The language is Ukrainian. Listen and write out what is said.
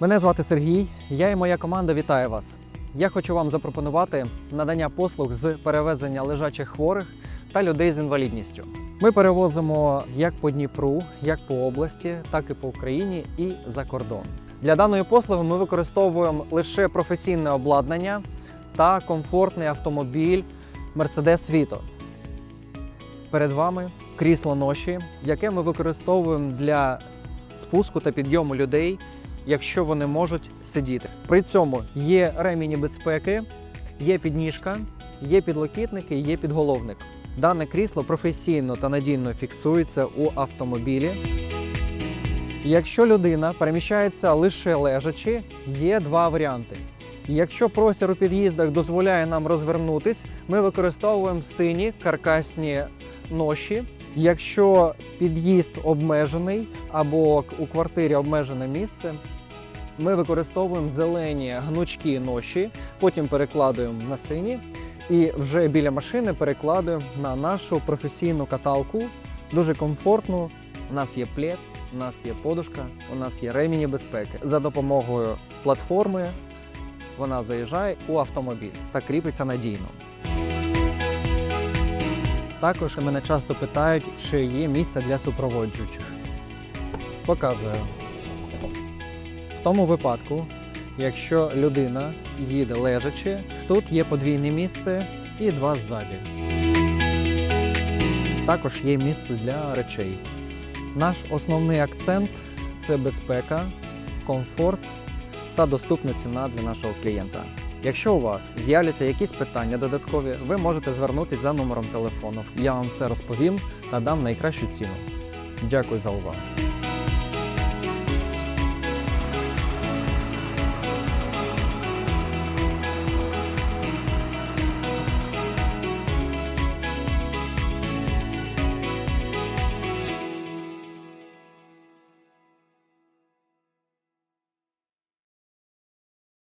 Мене звати Сергій. Я і моя команда вітаю вас. Я хочу вам запропонувати надання послуг з перевезення лежачих хворих та людей з інвалідністю. Ми перевозимо як по Дніпру, як по області, так і по Україні і за кордон. Для даної послуги ми використовуємо лише професійне обладнання та комфортний автомобіль Mercedes Vito. Перед вами крісло ноші, яке ми використовуємо для спуску та підйому людей, якщо вони можуть сидіти. При цьому є ремені безпеки, є підніжка, є підлокітники, є підголовник. Дане крісло професійно та надійно фіксується у автомобілі. Якщо людина переміщається лише лежачи, є два варіанти. Якщо простір у під'їздах дозволяє нам розвернутись, ми використовуємо сині каркасні ноші. Якщо під'їзд обмежений або у квартирі обмежене місце, ми використовуємо зелені гнучкі ноші, потім перекладуємо на сині і вже біля машини перекладуємо на нашу професійну каталку. Дуже комфортну. У нас є плед, у нас є подушка, у нас є ремені безпеки. За допомогою платформи вона заїжджає у автомобіль та кріпиться надійно. Також мене часто питають, чи є місце для супроводжуючих. Показую. В тому випадку, якщо людина їде лежачи, тут є подвійне місце і два ззаді. Також є місце для речей. Наш основний акцент це безпека, комфорт та доступна ціна для нашого клієнта. Якщо у вас з'являться якісь питання додаткові, ви можете звернутися за номером телефону. Я вам все розповім та дам найкращу ціну. Дякую за увагу.